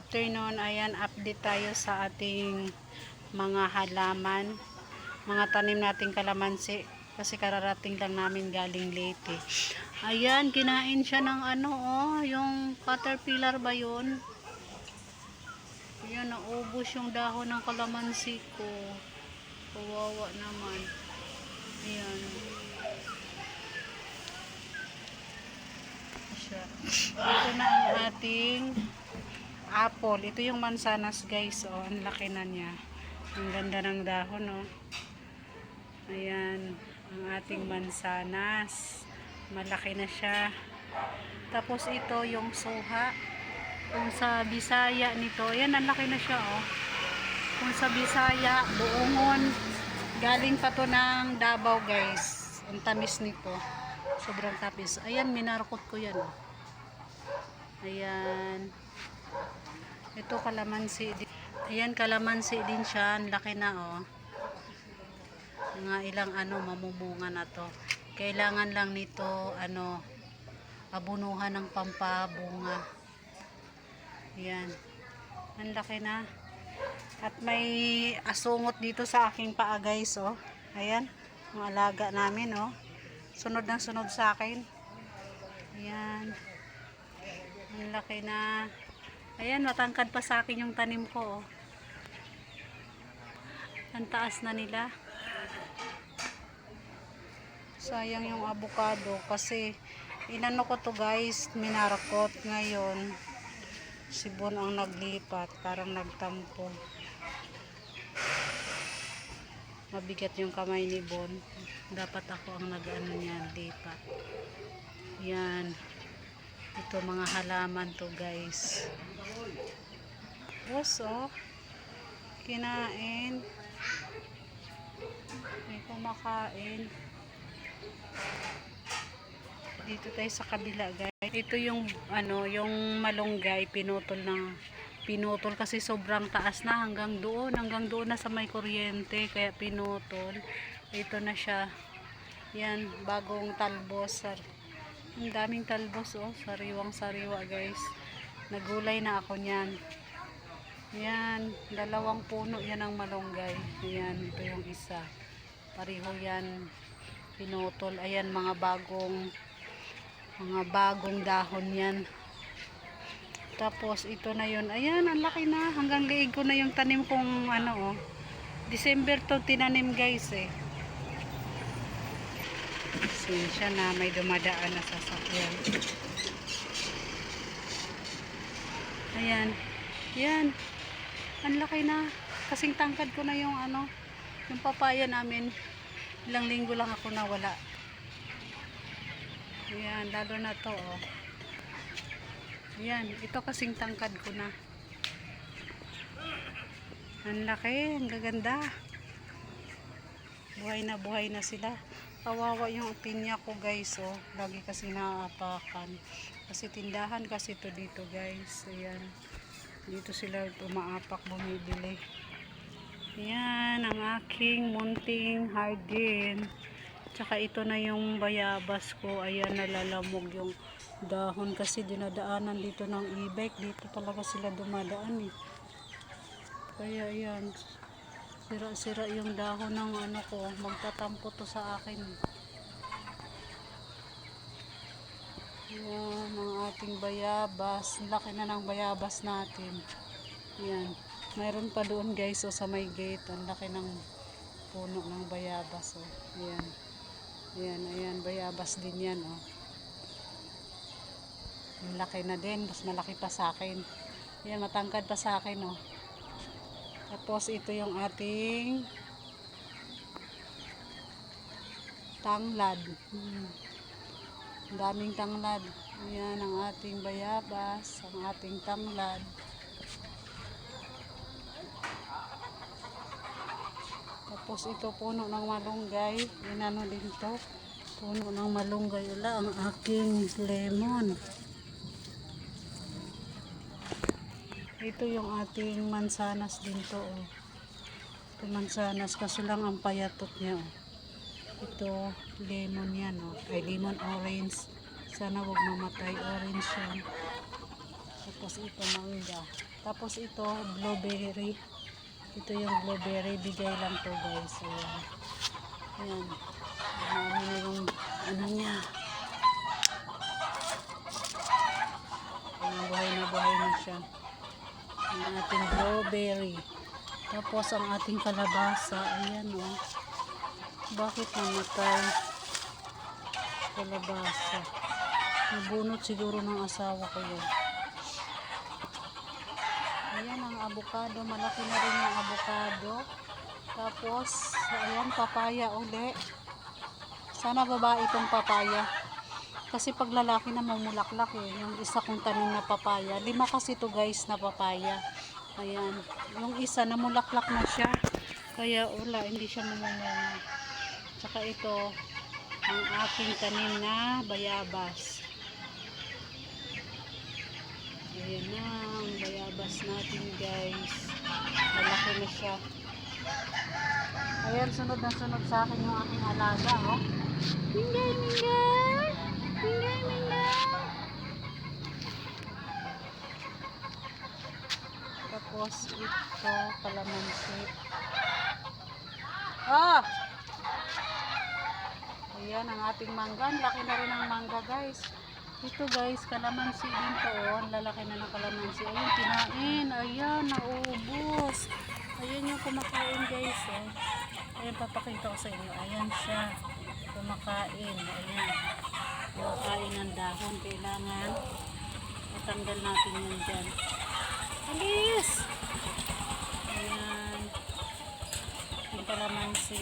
afternoon, ayan, update tayo sa ating mga halaman. Mga tanim nating kalamansi. Kasi kararating lang namin galing Leyte. Ayan, kinain siya ng ano, oh, yung caterpillar ba yun? Ayan, naubos yung dahon ng kalamansi ko. Kawawa naman. Ayan. Ito na ang ating apple. Ito yung mansanas guys. Oh, ang laki na niya. Ang ganda ng dahon oh. Ayan. Ang ating mansanas. Malaki na siya. Tapos ito yung suha. Kung sa Bisaya nito. Ayan, ang laki na siya oh. Kung sa Bisaya, buongon. Galing pa to ng Davao guys. Ang tamis nito. Sobrang tapis. Ayan, minarkot ko yan oh. Ayan. Ito kalamansi. Ayan, kalamansi din siya. Laki na, oh. Mga ilang ano, mamumunga na to. Kailangan lang nito, ano, abunuhan ng pampabunga. Ayan. Ang laki na. At may asungot dito sa aking paa, guys, oh. Ayan. Ang alaga namin, oh. Sunod ng sunod sa akin. Ayan. Ang laki na. Ayan, matangkad pa sa akin yung tanim ko. Oh. Ang taas na nila. Sayang yung avocado kasi inano ko to guys, minarakot ngayon. Si Bon ang naglipat, parang nagtampo. Mabigat yung kamay ni Bon. Dapat ako ang nag-ano niya, lipat. Yan. Ito mga halaman to guys. Oh, kinain. May kumakain. Dito tayo sa kabila guys. Ito yung ano, yung malunggay pinutol ng pinutol kasi sobrang taas na hanggang doon, hanggang doon na sa may kuryente kaya pinutol. Ito na siya. Yan, bagong talbos. Ang daming talbos oh, sariwang sariwa guys. Nagulay na ako niyan. Yan, dalawang puno yan ang malunggay. Yan, ito yung isa. Pareho yan pinutol. Ayan, mga bagong mga bagong dahon yan. Tapos, ito na yun. Ayan, ang laki na. Hanggang liig ko na yung tanim kong ano, oh. December to tinanim guys, eh. Sinsya na may dumadaan na sasakyan. Ayan. Ayan. Ang laki na. Kasing tangkad ko na yung ano, yung papaya namin. Ilang linggo lang ako nawala. Ayan, lalo na to, oh. Ayan, ito kasing tangkad ko na. Ang laki, ang gaganda. Buhay na buhay na sila. Kawawa yung pinya ko guys, oh. Lagi kasi naaapakan. Kasi tindahan kasi to dito guys. Ayan. Dito sila umaapak bumibili. Ayan, ang aking munting hardin. Tsaka ito na yung bayabas ko. Ayan, nalalamog yung dahon kasi dinadaanan dito ng e-bike. Dito talaga sila dumadaan eh. Kaya ayan, sira-sira yung dahon ng ano ko. Magtatampo to sa akin. Ayan, ang ating bayabas. Laki na ng bayabas natin. Ayan. Mayroon pa doon guys, oh, sa may gate. Ang laki ng puno ng bayabas. Oh. Ayan. Ayan, ayan. Bayabas din yan. Oh. Ang laki na din. Mas malaki pa sa akin. Ayan, matangkad pa sa akin. Oh. Tapos ito yung ating tanglad. Hmm. Daming tanglad. Ayan ang ating bayabas, ang ating tanglad. Tapos ito puno ng malunggay. Inano din to. Puno ng malunggay. Wala ang aking lemon. Ito yung ating mansanas din to. Oh. Ito mansanas. Kaso lang ang payatot niya. Oh. Ito lemon yan. Oh. Ay lemon orange. Sana wag mamatay. Orange yan. Tapos ito mangga. Tapos ito blueberry. Ito yung blueberry. Bigay lang to guys. Ayan. Ayan. Marami na yung ano niya. Ayan, buhay na buhay na siya. Ang ating blueberry. Tapos ang ating kalabasa. Ayan o. Oh. Bakit namatay? Kalabasa. Nabunot siguro ng asawa ko yun. Ayan ang avocado. Malaki na rin yung avocado. Tapos, ayan, papaya uli. Sana babae itong papaya. Kasi pag lalaki na mamulaklak eh. Yung isa kong tanim na papaya. Lima kasi to guys na papaya. Ayan. Yung isa namulaklak na siya. Kaya wala, hindi siya mamunga. Tsaka ito, ang aking tanim na bayabas. Ayan na, ang bayabas natin guys. Malaki na siya. Ayan, sunod na sunod sa akin yung aking alaga, oh. Mingay, mingay! Mingay, mingay! Tapos ito, kalamansi. Ah! Ayan, ang ating mangga. Ang laki na rin ang mangga, guys. Ito, guys, kalamansi din to. Lalaki na ng kalamansi. Ayun, kinain. Ayan, naubos. Ayan yung kumakain, guys. Eh. Ayan, papakita ko sa inyo. Ayan siya. Kumakain. Ayan. Kumakain ng dahon. Kailangan matanggal natin yun dyan. Alis! Ayan. Yung kalamansi.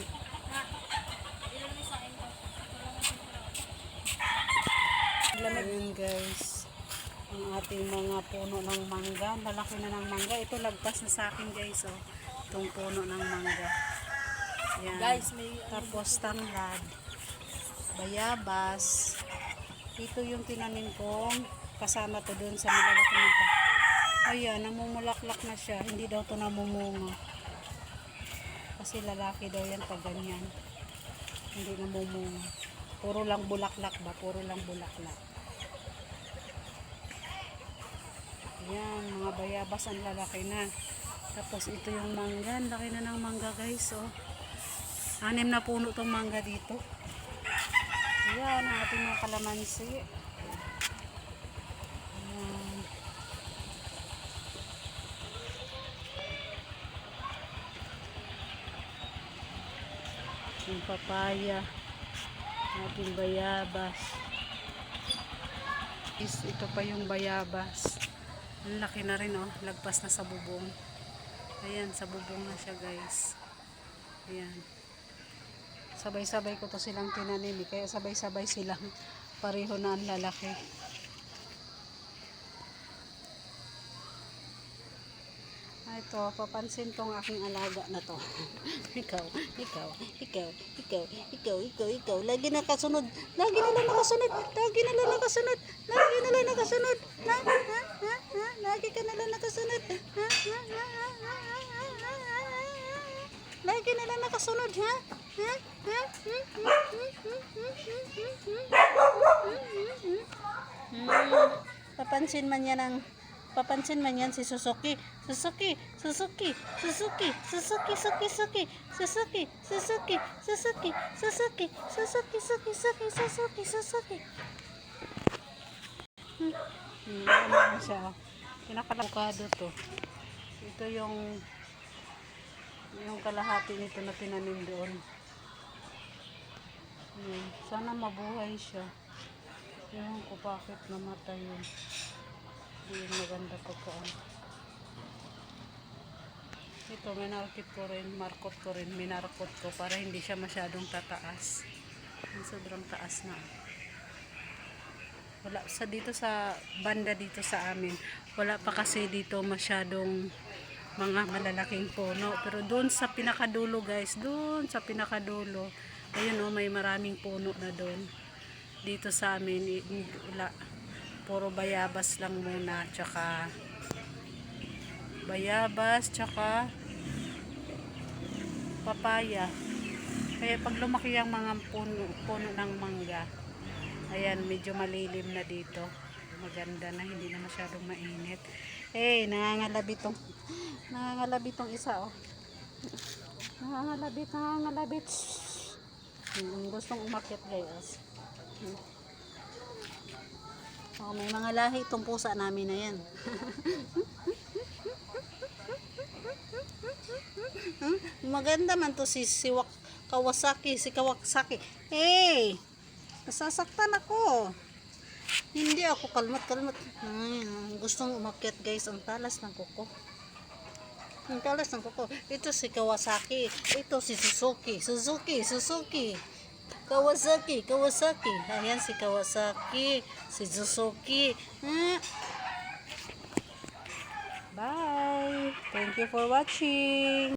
Ayan guys, ang ating mga puno ng mangga. Lalaki na ng mangga. Ito lagpas na sa akin guys. Oh. Itong puno ng mangga. Ayan. Guys, may Tapos tanglad. Bayabas. Ito yung tinanim kong kasama to doon sa nilalaki pa. Ayan, namumulaklak na siya. Hindi daw to namumunga. Kasi lalaki daw yan pag ganyan. Hindi namumunga. Puro lang bulaklak ba? Puro lang bulaklak. Ayan, mga bayabas ang lalaki na. Tapos ito yung mangga. Ang laki na ng mangga guys. Oh. Anim na puno tong mangga dito. Ayan, ang ating mga kalamansi. Ayan. Yung papaya. Ating bayabas. Is, ito pa yung bayabas. Ang laki na rin oh. Lagpas na sa bubong. Ayan, sa bubong na siya guys. Ayan. Sabay-sabay ko to silang tinanim. eh. Kaya sabay-sabay silang pareho na ang lalaki. Ah, ito, papansin tong aking alaga na to. ikaw, ikaw, ikaw, ikaw, ikaw, ikaw, ikaw. Lagi nakasunod. Lagi na lang nakasunod. Lagi na lang nakasunod. Lagi na lang nakasunod. Ha? Ha? Ha? Ha? Lagi ka na lang nakasunod. Ha? Ha? Ha? Ha? Ha? Ha? Ha? Ha? Ha? Lagi na lang nakasunod, ha? Hmm. Papansin man yan ang papansin man yan si Suzuki. Suzuki, Suzuki, Suzuki, Suzuki, Suzuki, Suzuki, Suzuki, Suzuki, Suzuki, Suzuki, Suzuki, Suzuki, Suzuki, Suzuki, Suzuki. Hmm. Hmm, ano siya? Pinakalakado to. Ito yung yung kalahati nito na tinanim doon. Yun. Sana mabuhay siya. Ewan ko bakit namatay yun. Hindi yun maganda pagkaan. Ito, minarkot ko rin, markot ko rin, minarkot ko para hindi siya masyadong tataas. Ang sobrang taas na. Wala sa dito sa banda dito sa amin. Wala pa kasi dito masyadong mga malalaking puno. Pero doon sa pinakadulo guys, doon sa pinakadulo, ayun oh, may maraming puno na doon. Dito sa amin, i- wala. Puro bayabas lang muna, tsaka bayabas, tsaka papaya. Kaya pag lumaki ang mga puno, puno ng mangga, ayan, medyo malilim na dito. maganda na, hindi na masyadong mainit. Eh, nangangalabit tong, nangangalabit tong isa, oh. Nangangalabit, nangangalabit. Hmm, gustong umakyat, guys. Hmm. Oh, may mga lahi itong pusa namin na yan. Hmm? Maganda man to si, si Wak- Kawasaki, si Kawasaki. Hey! Nasasaktan ako. Hindi ako kalmat, kalmat. Ay, gustong umakyat guys ang talas ng kuko. Ang talas ng kuko. Ito si Kawasaki. Ito si Suzuki. Suzuki, Suzuki. Kawasaki, Kawasaki. Ayan si Kawasaki. Si Suzuki. Ah. Bye. Thank you for watching.